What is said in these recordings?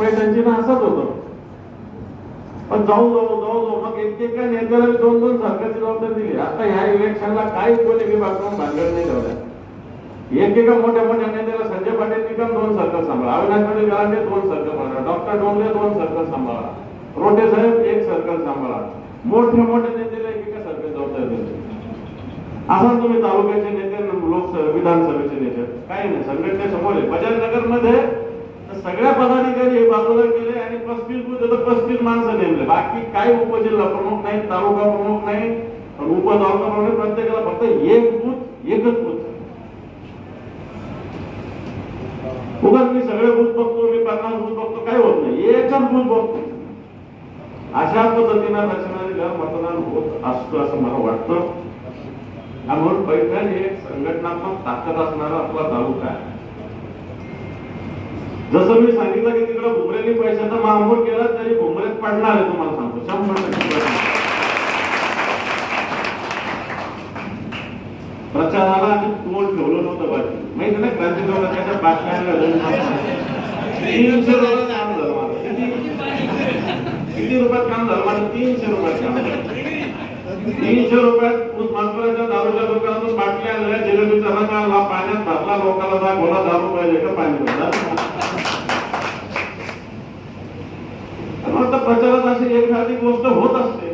पैशांची ना असंच होतं. पण जाऊ जाऊ जाऊ जाऊ मग एक एका नेत्याला दोन दोन सरकारची जबाबदारी दिली. आता ह्या इलेक्शनला काही कोणी विभाग भांडण नाही ठेवलं एक एका मोठ्या मोठ्या नेत्याला संजय पाटील निकम दोन सरकार सांभाळा. अविनाश पाटील गांधी दोन सरकार सांभाळा. डॉक्टर डोंगरे दोन सरकार सांभाळा. रोटे साहेब एक सरकार सांभाळा. मोठ्या मोठ्या नेत्याला एक एका सरकार जबाबदारी दिली. असा तुम्ही तालुक्याचे नेते लोकसभा विधानसभेचे नेते. काही नाही संघटनेसमोर आहे. बजाजनगरमध्ये सगळ्या पदाधिकारी हे बाजूला गेले आणि पस्तीस बुद्ध तर पस्तीस माणसं नेमले. बाकी काही उपजिल्हा प्रमुख नाही तालुका प्रमुख नाही उप तालुका प्रमुख प्रत्येकाला फक्त एक बूथ एकच बूथ उगाच मी सगळे बूथ बघतो मी पन्नास बूथ बघतो काही होत नाही. एकच बूथ बघतो. अशा पद्धतीनं रचना मतदान होत असतो असं मला वाटतं. आणि म्हणून पैठण हे एक संघटनात्मक ताकद असणारा आपला तालुका आहे. जसं मी सांगितलं की तिकडे भुमरेली पैशाचा महामूल केला तरी भुमरेत पडणार आहे तुम्हाला सांगतो. शंभर टक्के प्रचाराला आम्ही तोंड ठेवलं नव्हतं बाकी. माहिती ना क्रांती चौकाच्या बातम्यांना तीनशे रुपयात काम झालं माझं. किती? किती रुपयात काम झालं? माझं तीनशे रुपयात काम झालं. तीनशे रुपयात उस्मानपुराच्या दारूच्या दुकानातून बाटल्या आणल्या. जिलेबीचा रंग आणला पाण्यात भरला लोकांना दाखवला दारू पाहिजे का पाणी पाहिजे? प्रचारात अशी एखादी गोष्ट होत असते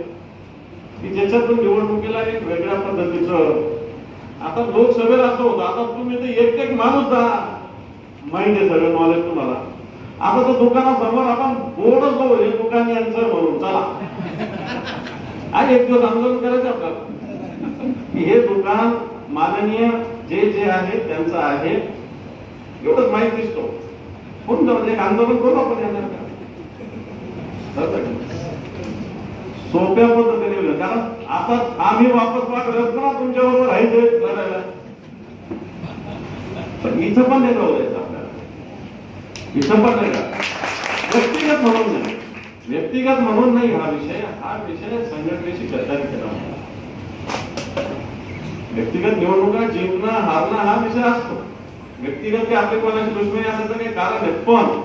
की ज्याच्यातून निवडणुकीला एक वेगळ्या पद्धतीचं आता लोकसभेला असं होतं आता तुम्ही ते एक एक माणूस दहा माहिती आहे सगळं नॉलेज तुम्हाला. आता तो दुकानासमोर आपण बोर्डच लावू हे दुकान यांचं म्हणून चला. आणि एक दिवस आंदोलन करायचं आपल्याला. हे दुकान माननीय जे जे आहे त्यांचं आहे. एवढंच माहीत दिसतो. कोण जाऊ एक आंदोलन करू आपण येणार सोप्या पद्धतीने कारण आता आम्ही वापस वाटत ना तुमच्या बरोबर राहायचे लढायला पण इथं पण नाही जाऊ द्यायचं आपल्याला. इथं पण नाही का व्यक्तिगत म्हणून नाही. व्यक्तिगत म्हणून नाही हा विषय हा विषय संघटनेशी चर्चा केला व्यक्तिगत निवडणुका जिंकणं हारणं हा विषय असतो. व्यक्तिगत आपले कोणाची दुश्मनी असायचं काही कारण आहे पण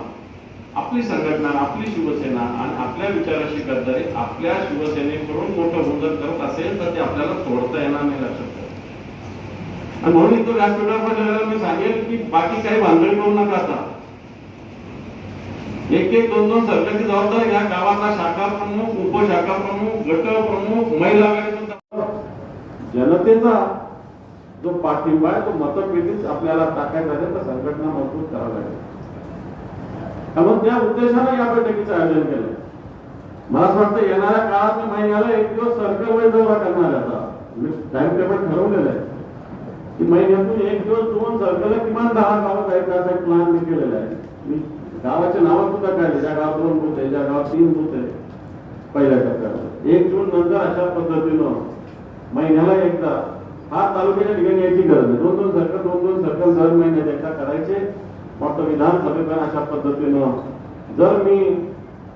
आपली संघटना आपली शिवसेना आणि आपल्या विचाराशी गद्दारी आपल्या शिवसेनेकडून मोठं होऊन करत असेल तर ते आपल्याला सोडता येणार नाही लक्षात ठेवा. आणि म्हणून इथं व्यासपीठावर मी सांगेल की बाकी काही भांडण करू नका आता. एक एक दोन दोन सरकारची जबाबदारी या गावाला शाखा प्रमुख उपशाखा प्रमुख गट प्रमुख महिला जनतेचा जो पाठिंबा आहे तो मतपेटीच आपल्याला टाकायचा आहे तर संघटना मजबूत करावं लागेल. त्यामुळे त्या उद्देशाने या बैठकीचं आयोजन केलं. मला असं वाटतं येणाऱ्या काळात मी महिन्याला एक दिवस सर्कल वाईज दौरा करणार आता. मी टाइम टेबल ठरवलेलं आहे. की महिन्यातून एक दिवस दोन सर्कल किमान दहा गावात जायचं असा एक प्लॅन मी केलेला आहे मी गावाचे नावं सुद्धा ज्या गावात दोन बूथ आहे ज्या गावात तीन बूथ आहे पहिल्या टप्प्यावर एक जून नंतर अशा पद्धतीनं महिन्याला एकदा हा तालुक्याच्या ठिकाणी यायची गरज आहे दोन दोन सर्कल दोन दोन सर्कल दर महिन्यात एकदा करायचे. मग विधानसभेत पण अशा पद्धतीनं जर मी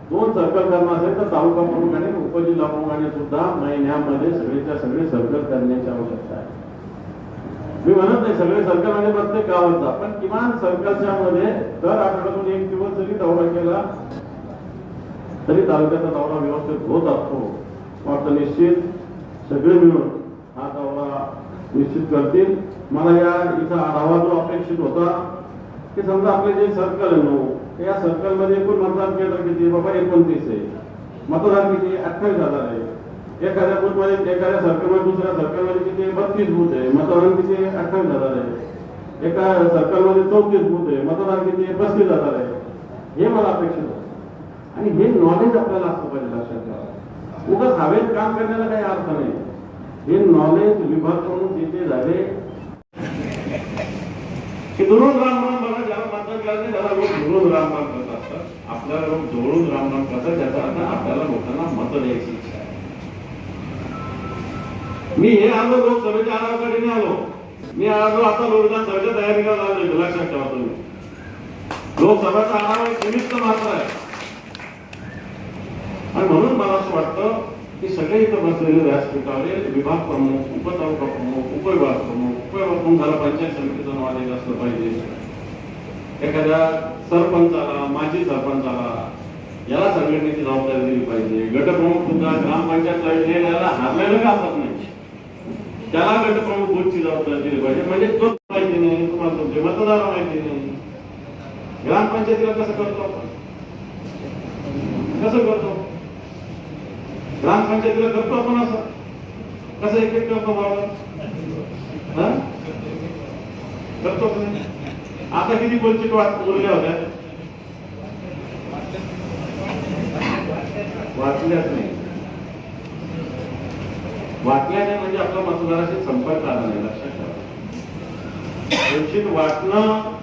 दोन सर्कल करणं असेल तर तालुका प्रमुखाने उपजिल्हा प्रमुखाने सुद्धा महिन्यामध्ये सगळेच्या सगळे सर्कल करण्याची आवश्यकता आहे. मी म्हणत नाही सगळे सरकारमध्ये प्रत्येक गावाचा पण किमान सरकारच्या मध्ये दर आठवड्यातून एक दिवस जरी दौरा केला तरी तालुक्याचा दौरा व्यवस्थित होत असतो. वाटतं निश्चित सगळे मिळून हा दौरा निश्चित करतील. मला या इथं आढावा जो अपेक्षित होता की समजा आपले जे सर्कल आहे नऊ या सर्कलमध्ये एकूण मतदान केंद्र किती? बाबा एकोणतीस आहे. मतदान किती? अठ्ठावीस हजार आहे. एखाद्या बूथमध्ये एखाद्या सर्कलमध्ये दुसऱ्या सर्कलमध्ये किती बत्तीस बूथ आहे. मतदान किती अठ्ठावीस हजार आहे. एका सर्कलमध्ये चौतीस बूथ आहे. मतदान किती पस्तीस हजार आहे. हे मला अपेक्षित होतं आणि हे नॉलेज आपल्याला असलं पाहिजे लक्षात ठेवा. उगाच हवेत काम करण्याला काही अर्थ नाही. हे नॉलेज विभाग करून तिथे झाले की दुरून राम बघा ज्याला मतदान करत त्याला लोक दुरून रामनाम करत असतात. आपल्याला लोक जवळून रामनाम करतात त्याचा अर्थ आपल्याला लोकांना मत द्यायची. मी हे आलो लोकसभेच्या आढावाकडे आलो. मी आलो आता लोकसभेच्या तयारीला लागलो लक्षात ठेवा तुम्ही. लोकसभेचा आढावा एक निमित्त मात्र आहे. आणि म्हणून मला असं वाटतं की सगळे इथं बसलेले व्यासपीठावर विभाग प्रमुख उपतालुका प्रमुख उपविभाग प्रमुख उपविभाग प्रमुख झाला पंचायत समितीचं नाव आलेलं असलं पाहिजे. एखाद्या सरपंचाला माजी सरपंचाला याला संघटनेची जबाबदारी दिली पाहिजे. गटप्रमुख सुद्धा ग्रामपंचायत लढले हारलेलं का असत नाही? त्याला गटप्रमुख बोर्डची जबाबदारी दिली पाहिजे म्हणजे तो माहिती नाही तुम्हाला तुमचे मतदार माहिती नाही. ग्रामपंचायतीला कसं करतो आपण? कसं करतो? ग्रामपंचायतीला करतो आपण असं? कसं एक एक करतो बाबा हा? करतो आता किती बोलची वाट उरल्या होत्या. वाचल्याच नाही. वाचल्याने म्हणजे आपला मतदाराशी संपर्क आला नाही लक्षात ठेवा. वाचणं